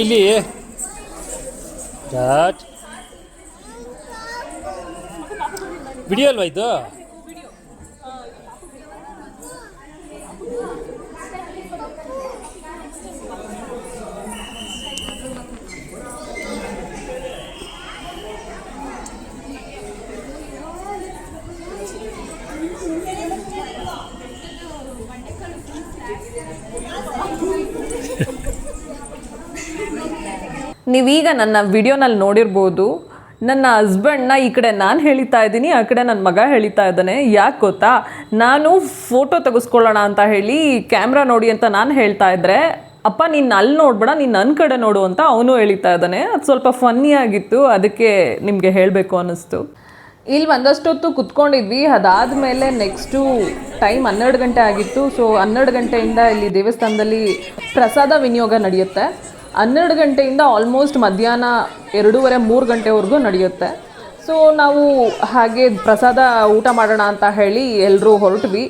ಇಲ್ಲಿ ವಿರಾಟ್ ವಿಡಿಯೋ ಅಲ್ವಾ ಇದು? ನೀವೀಗ ನನ್ನ ವಿಡಿಯೋನಲ್ಲಿ ನೋಡಿರ್ಬೋದು, ನನ್ನ ಹಸ್ಬೆಂಡ್ನ ಈ ಕಡೆ ನಾನು ಹೇಳಿತಾ ಇದ್ದೀನಿ, ಆ ಕಡೆ ನನ್ನ ಮಗ ಹೇಳಿತಾ ಇದ್ದಾನೆ. ಯಾಕೆ ಗೊತ್ತಾ? ನಾನು ಫೋಟೋ ತೆಗೆಸ್ಕೊಳ್ಳೋಣ ಅಂತ ಹೇಳಿ ಕ್ಯಾಮ್ರಾ ನೋಡಿ ಅಂತ ನಾನು ಹೇಳ್ತಾ ಇದ್ದರೆ ಅಪ್ಪ ನೀನು ಅಲ್ಲಿ ನೋಡ್ಬೇಡ, ನೀನು ನನ್ನ ಕಡೆ ನೋಡು ಅಂತ ಅವನು ಹೇಳಿತಾ ಇದ್ದಾನೆ. ಅದು ಸ್ವಲ್ಪ ಫನ್ನಿ ಆಗಿತ್ತು, ಅದಕ್ಕೆ ನಿಮಗೆ ಹೇಳಬೇಕು ಅನ್ನಿಸ್ತು. ಇಲ್ಲಿ ಒಂದಷ್ಟು ಹೊತ್ತು ಕುತ್ಕೊಂಡಿದ್ವಿ, ಅದಾದಮೇಲೆ ನೆಕ್ಸ್ಟು ಟೈಮ್ ಹನ್ನೆರಡು ಗಂಟೆ ಆಗಿತ್ತು. ಸೊ ಹನ್ನೆರಡು ಗಂಟೆಯಿಂದ ಇಲ್ಲಿ ದೇವಸ್ಥಾನದಲ್ಲಿ ಪ್ರಸಾದ ವಿನಿಯೋಗ ನಡೆಯುತ್ತೆ. ಹನ್ನೆರಡು ಗಂಟೆಯಿಂದ ಆಲ್ಮೋಸ್ಟ್ ಮಧ್ಯಾಹ್ನ ಎರಡೂವರೆ, ಮೂರು ಗಂಟೆವರೆಗೂ ನಡೆಯುತ್ತೆ. ಸೊ ನಾವು ಹಾಗೆ ಪ್ರಸಾದ ಊಟ ಮಾಡೋಣ ಅಂತ ಹೇಳಿ ಎಲ್ಲರೂ ಹೊರಟ್ವಿ.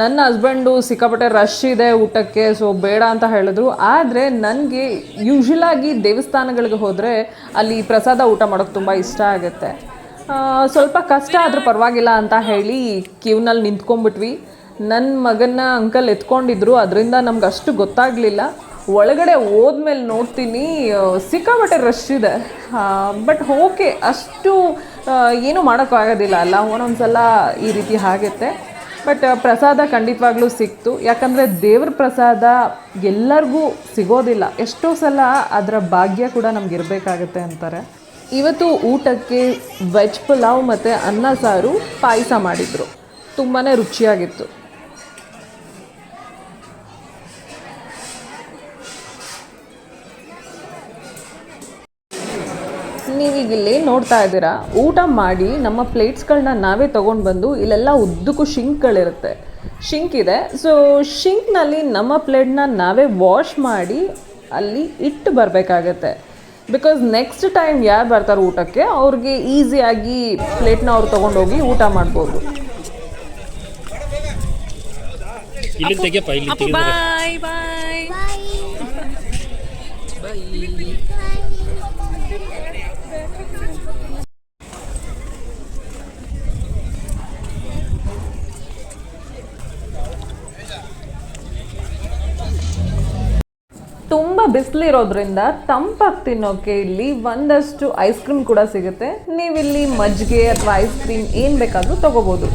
ನನ್ನ ಹಸ್ಬೆಂಡು ಸಿಕ್ಕಾಪಟ್ಟೆ ರಶ್ ಇದೆ ಊಟಕ್ಕೆ ಸೊ ಬೇಡ ಅಂತ ಹೇಳಿದ್ರು. ಆದರೆ ನನಗೆ ಯೂಶ್ವಲಾಗಿ ದೇವಸ್ಥಾನಗಳಿಗೆ ಹೋದರೆ ಅಲ್ಲಿ ಪ್ರಸಾದ ಊಟ ಮಾಡೋಕ್ಕೆ ತುಂಬ ಇಷ್ಟ ಆಗುತ್ತೆ. ಸ್ವಲ್ಪ ಕಷ್ಟ ಆದರೂ ಪರವಾಗಿಲ್ಲ ಅಂತ ಹೇಳಿ ಕ್ಯೂನಲ್ಲಿ ನಿಂತ್ಕೊಂಡ್ಬಿಟ್ವಿ. ನನ್ನ ಮಗನ ಅಂಕಲ್ ಎತ್ಕೊಂಡಿದ್ರು, ಅದರಿಂದ ನಮ್ಗೆ ಅಷ್ಟು ಗೊತ್ತಾಗಲಿಲ್ಲ. ಒಳಗಡೆ ಹೋದ್ಮೇಲೆ ನೋಡ್ತೀನಿ ಸಿಕ್ಕಾಪಟ್ಟೆ ರಶ್ ಇದೆ. ಬಟ್ ಓಕೆ ಅಷ್ಟು ಏನೂ ಮಾಡೋಕ್ಕಾಗೋದಿಲ್ಲ ಅಲ್ಲ. ಒಂದೊಂದ್ಸಲ ಈ ರೀತಿ ಆಗುತ್ತೆ. ಬಟ್ ಪ್ರಸಾದ ಖಂಡಿತವಾಗ್ಲೂ ಸಿಕ್ತು. ಯಾಕಂದರೆ ದೇವ್ರ ಪ್ರಸಾದ ಎಲ್ಲರಿಗೂ ಸಿಗೋದಿಲ್ಲ. ಎಷ್ಟೋ ಸಲ ಅದರ ಭಾಗ್ಯ ಕೂಡ ನಮ್ಗೆ ಇರಬೇಕಾಗತ್ತೆ ಅಂತಾರೆ. ಇವತ್ತು ಊಟಕ್ಕೆ ವೆಜ್ ಪುಲಾವ್ ಮತ್ತು ಅನ್ನ ಸಾರು ಪಾಯಸ ಮಾಡಿದರು. ತುಂಬಾ ರುಚಿಯಾಗಿತ್ತು. ನೀವೀಗ ಇಲ್ಲಿ ನೋಡ್ತಾ ಇದ್ದೀರಾ? ಊಟ ಮಾಡಿ ನಮ್ಮ ಪ್ಲೇಟ್ಸ್ಗಳನ್ನ ನಾವೇ ತೊಗೊಂಡು ಬಂದು ಇಲ್ಲೆಲ್ಲ ಉದ್ದಕ್ಕೂ ಶಿಂಕ್ಗಳಿರುತ್ತೆ. ಶಿಂಕ್ ಇದೆ. ಸೊ ಶಿಂಕ್ನಲ್ಲಿ ನಮ್ಮ ಪ್ಲೇಟ್ನ ನಾವೇ ವಾಶ್ ಮಾಡಿ ಅಲ್ಲಿ ಇಟ್ಟು ಬರಬೇಕಾಗತ್ತೆ. ಬಿಕಾಸ್ ನೆಕ್ಸ್ಟ್ ಟೈಮ್ ಯಾರು ಬರ್ತಾರೆ ಊಟಕ್ಕೆ ಅವ್ರಿಗೆ ಈಸಿಯಾಗಿ ಪ್ಲೇಟ್ನ ಅವ್ರು ತೊಗೊಂಡೋಗಿ ಊಟ ಮಾಡ್ಬೋದು ಇಲ್ಲಿ ತೆಗಿಯಪ್ಪ ಇಲ್ಲಿ ತೆಗಿ ಬಾಯ್ ಬಾಯ್ ತುಂಬ ಬಿಸಿಲಿರೋದ್ರಿಂದ ತಂಪಾಗಿ ತಿನ್ನೋಕೆ ಇಲ್ಲಿ ಒಂದಷ್ಟು ಐಸ್ ಕ್ರೀಮ್ ಕೂಡ ಸಿಗುತ್ತೆ. ನೀವಿಲ್ಲಿ ಮಜ್ಜಿಗೆ ಅಥವಾ ಐಸ್ ಕ್ರೀಮ್ ಏನು ಬೇಕಾದರೂ ತೊಗೋಬೋದು.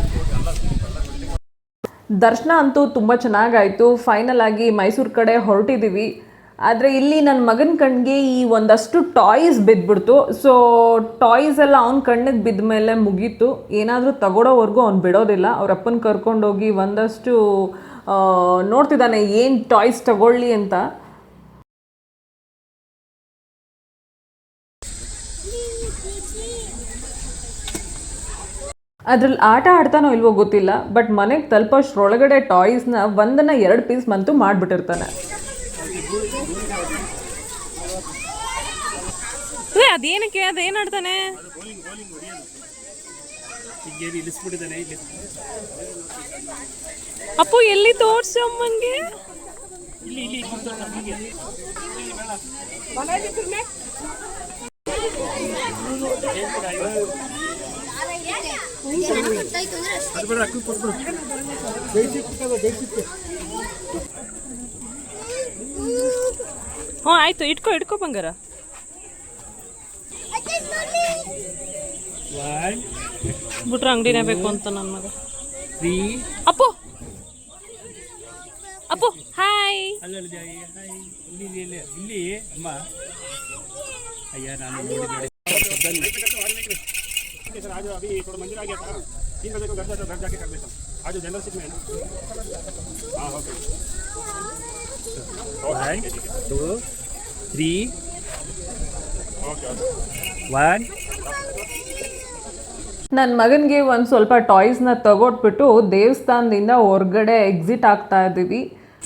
ದರ್ಶನ ಅಂತೂ ತುಂಬ ಚೆನ್ನಾಗಾಯಿತು. ಫೈನಲ್ ಆಗಿ ಮೈಸೂರು ಕಡೆ ಹೊರಟಿದ್ದೀವಿ ಆದರೆ ಇಲ್ಲಿ ನನ್ನ ಮಗನ ಕಣ್ಣಿಗೆ ಈ ಒಂದಷ್ಟು ಟಾಯ್ಸ್ ಬಿದ್ದುಬಿಡ್ತು ಸೊ ಟಾಯ್ಸ್ ಎಲ್ಲ ಅವ್ನ ಕಣ್ಣಿಗೆ ಬಿದ್ದ ಮೇಲೆ ಮುಗೀತು. ಏನಾದರೂ ತಗೊಳೋವರೆಗೂ ಅವ್ನು ಬಿಡೋದಿಲ್ಲ. ಅವ್ರ ಅಪ್ಪನ ಕರ್ಕೊಂಡೋಗಿ ಒಂದಷ್ಟು ನೋಡ್ತಿದ್ದಾನೆ, ಏನು ಟಾಯ್ಸ್ ತಗೊಳ್ಳಿ ಅಂತ. ಅದ್ರಲ್ಲಿ ಆಟ ಆಡ್ತಾನೋ ಇಲ್ವೋ ಗೊತ್ತಿಲ್ಲ ಬಟ್ ಮನೆಗೆ ತಲುಪೋಷ್ಟ್ರೊಳಗಡೆ ಟಾಯ್ಸ್ನ ಒಂದನ್ನ ಎರಡು ಪೀಸ್ ಮಂತು ಮಾಡಿಬಿಟ್ಟಿರ್ತಾನೆ. ಏ ಅದೇನಕ್ಕೆ? ಅದೇನು ಆಡ್ತಾನೆ? ಅಪ್ಪು ಎಲ್ಲಿ ತೋರ್ಸು ಅಮ್ಮಂಗೆ ಇಲ್ಲಿ ಇಲ್ಲಿ ಕೂತ್ಕೊಂಡ ಹೀಗೆ ಅದು ಬೇಡ ಹ್ಞೂ, ಆಯ್ತು, ಇಟ್ಕೋ ಇಟ್ಕೋ ಬಂಗಾರ. ಬಿಟ್ರೆ ಅಂಗಡಿನೇ ಬೇಕು ಅಂತ ನನ್ನ ಮಗ. ಅಪ್ಪು! ಅಪ್ಪು, ಹಾಯ್! ಇಲ್ಲಿ ಅಮ್ಮ. ಅಯ್ಯ, ನಾನು ನೋಡಿದ್ದೆ सर आज अभी थोड़ा मंदिर आ गया था तीन बजे को घर जाता घर जाके कर देता हूँ आज जनरल सिक में है ना हाँ okay one two three okay one ನನ್ನ ಮಗನಿಗೆ ಒಂದು ಸ್ವಲ್ಪ ಟಾಯ್ಸ್ನ ತಗೊಟ್ಬಿಟ್ಟು ದೇವಸ್ಥಾನದಿಂದ ಹೊರಗಡೆ ಎಕ್ಸಿಟ್ ಆಗ್ತಾ ಇದ್ದೀವಿ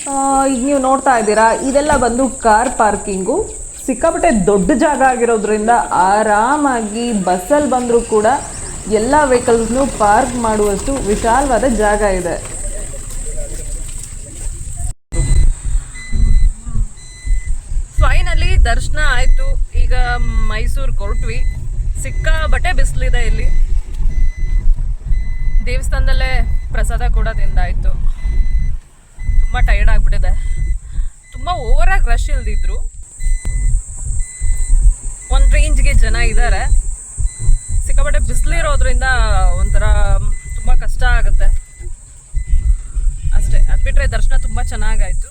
ಆ, ಈಗ ನೀವು ನೋಡ್ತಾ ಇದ್ದೀರಾ ಇದೆಲ್ಲ ಬಂದು ಕಾರ್ ಪಾರ್ಕಿಂಗು ಸಿಕ್ಕಾಪಟ್ಟೆ ದೊಡ್ಡ ಜಾಗ ಆಗಿರೋದ್ರಿಂದ ಆರಾಮಾಗಿ ಬಸ್ಸಲ್ಲಿ ಬಂದರೂ ಕೂಡ ಎಲ್ಲ ವೆಹಿಕಲ್ಸ್ನು ಪಾರ್ಕ್ ಮಾಡುವಷ್ಟು ವಿಶಾಲವಾದ ಜಾಗ ಇದೆ. ಫೈನಲಿ ದರ್ಶನ ಆಯಿತು. ಈಗ ಮೈಸೂರು ಕೊರಟ್ವಿ ಸಿಕ್ಕಾಬಟ್ಟೆ ಬಿಸಿಲಿದೆ ಇಲ್ಲಿ. ದೇವಸ್ಥಾನದಲ್ಲೇ ಪ್ರಸಾದ ಕೂಡ ತಿಂದಾಯಿತು. ತುಂಬ ಟೈರ್ಡ್ ಆಗಿಬಿಟ್ಟಿದೆ. ತುಂಬ ಓವರಾಗಿ ರಶ್ ಇಲ್ದಿದ್ರು. ಒಂದು ರೇಂಜ್ಗೆ ಜನ ಇದ್ದಾರೆ ಸಿಕ್ಕಾಪಟ್ಟೆ ಬಿಸಿಲಿರೋದ್ರಿಂದ ಒಂಥರ ತುಂಬ ಕಷ್ಟ ಆಗುತ್ತೆ. ಅಷ್ಟೇ, ಅದು ಬಿಟ್ಟರೆ ದರ್ಶನ ತುಂಬ ಚೆನ್ನಾಗಾಯಿತು.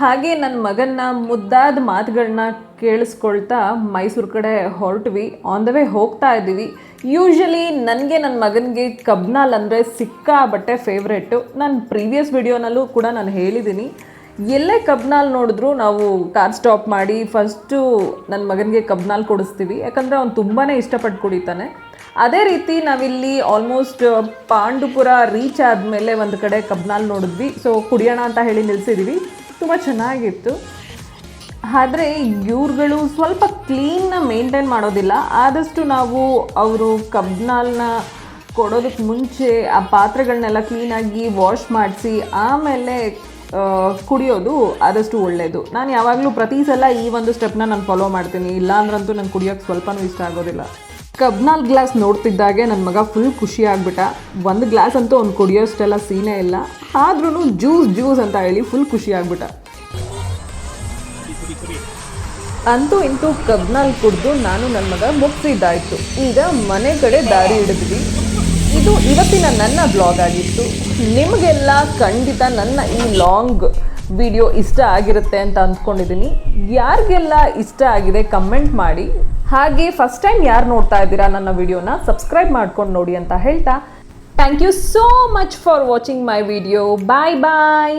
ಹಾಗೆ ನನ್ನ ಮಗನ್ನ ಮುದ್ದಾದ ಮಾತುಗಳನ್ನ ಕೇಳಿಸ್ಕೊಳ್ತಾ ಮೈಸೂರು ಕಡೆ ಹೊರಟ್ವಿ. ಆನ್ ದ ವೇ ಹೋಗ್ತಾ ಇದ್ದೀವಿ. ಯೂಶಲಿ ನನಗೆ ನನ್ನ ಮಗನಿಗೆ ಕಬ್ನಾಲ್ ಅಂದರೆ ಸಿಕ್ಕಾಬಟ್ಟೆ ಫೇವ್ರೇಟು ನಾನು ಪ್ರೀವಿಯಸ್ ವಿಡಿಯೋನಲ್ಲೂ ಕೂಡ ನಾನು ಹೇಳಿದ್ದೀನಿ ಎಲ್ಲೇ ಕಬ್ನಾಲ್ ನೋಡಿದ್ರು ನಾವು ಕಾರ್ ಸ್ಟಾಪ್ ಮಾಡಿ ಫಸ್ಟು ನನ್ನ ಮಗನಿಗೆ ಕಬ್ನಾಲ್ ಕೊಡಿಸ್ತೀವಿ. ಯಾಕಂದರೆ ಅವ್ನು ತುಂಬಾ ಇಷ್ಟಪಟ್ಟು ಕುಡಿತಾನೆ. ಅದೇ ರೀತಿ ನಾವಿಲ್ಲಿ ಆಲ್ಮೋಸ್ಟ್ ಪಾಂಡುಪುರ ರೀಚ್ ಆದಮೇಲೆ ಒಂದು ಕಡೆ ಕಬ್ನಾಲ್ ನೋಡಿದ್ವಿ. ಸೊ ಕುಡಿಯೋಣ ಅಂತ ಹೇಳಿ ನಿಲ್ಸಿದ್ದೀವಿ ತುಂಬ ಚೆನ್ನಾಗಿತ್ತು. ಆದರೆ ಇವ್ರುಗಳು ಸ್ವಲ್ಪ ಕ್ಲೀನ್ನ ಮೇಂಟೈನ್ ಮಾಡೋದಿಲ್ಲ. ಆದಷ್ಟು ನಾವು ಅವರು ಕಬ್ನಾಲ್ನ ಕೊಡೋದಕ್ಕೆ ಮುಂಚೆ ಆ ಪಾತ್ರೆಗಳನ್ನೆಲ್ಲ ಕ್ಲೀನಾಗಿ ವಾಶ್ ಮಾಡಿಸಿ ಆಮೇಲೆ ಕುಡಿಯೋದು ಆದಷ್ಟು ಒಳ್ಳೆಯದು ನಾನು ಯಾವಾಗಲೂ ಪ್ರತಿ ಸಲ ಈ ಒಂದು ಸ್ಟೆಪ್ನ ನಾನು ಫಾಲೋ ಮಾಡ್ತೀನಿ. ಇಲ್ಲಾಂದ್ರಂತೂ ನಂಗೆ ಕುಡಿಯೋಕ್ಕೆ ಸ್ವಲ್ಪನೂ ಇಷ್ಟ ಆಗೋದಿಲ್ಲ. ಕಬ್ನಾಲ್ ಗ್ಲಾಸ್ ನೋಡ್ತಿದ್ದಾಗೆ ನನ್ನ ಮಗ ಫುಲ್ ಖುಷಿ ಆಗ್ಬಿಟ್ಟ. ಒಂದು ಗ್ಲಾಸ್ ಅಂತೂ ಅವ್ನು ಕುಡಿಯೋಷ್ಟೆಲ್ಲ ಸೀನೇ ಇಲ್ಲ. ಆದ್ರೂ ಜ್ಯೂಸ್ ಜ್ಯೂಸ್ ಅಂತ ಹೇಳಿ ಫುಲ್ ಖುಷಿ ಆಗ್ಬಿಟ್ಟ. ಅಂತೂ ಇಂತೂ ಕಬ್ನಾಲ್ ಕುಡಿದು ನಾನು ನನ್ನ ಮಗ ಮುಗಿಸಿದ್ದಾಯ್ತು. ಈಗ ಮನೆ ಕಡೆ ದಾರಿ ಹಿಡಿದ್ವಿ. ಇದು ಇವತ್ತಿನ ನನ್ನ ಬ್ಲಾಗ್ ಆಗಿತ್ತು. ನಿಮಗೆಲ್ಲ ಖಂಡಿತ ನನ್ನ ಈ ಲಾಂಗ್ ವಿಡಿಯೋ ಇಷ್ಟ ಆಗಿರುತ್ತೆ ಅಂತ ಅಂದ್ಕೊಂಡಿದ್ದೀನಿ. ಯಾರಿಗೆಲ್ಲ ಇಷ್ಟ ಆಗಿದೆ ಕಮೆಂಟ್ ಮಾಡಿ. ಹಾಗೆ ಫಸ್ಟ್ ಟೈಮ್ ಯಾರು ನೋಡ್ತಾ ಇದ್ದೀರಾ ನನ್ನ ವಿಡಿಯೋನ ಸಬ್ಸ್ಕ್ರೈಬ್ ಮಾಡ್ಕೊಂಡು ನೋಡಿ ಅಂತ ಹೇಳ್ತಾ. Thank you so much for watching my video bye bye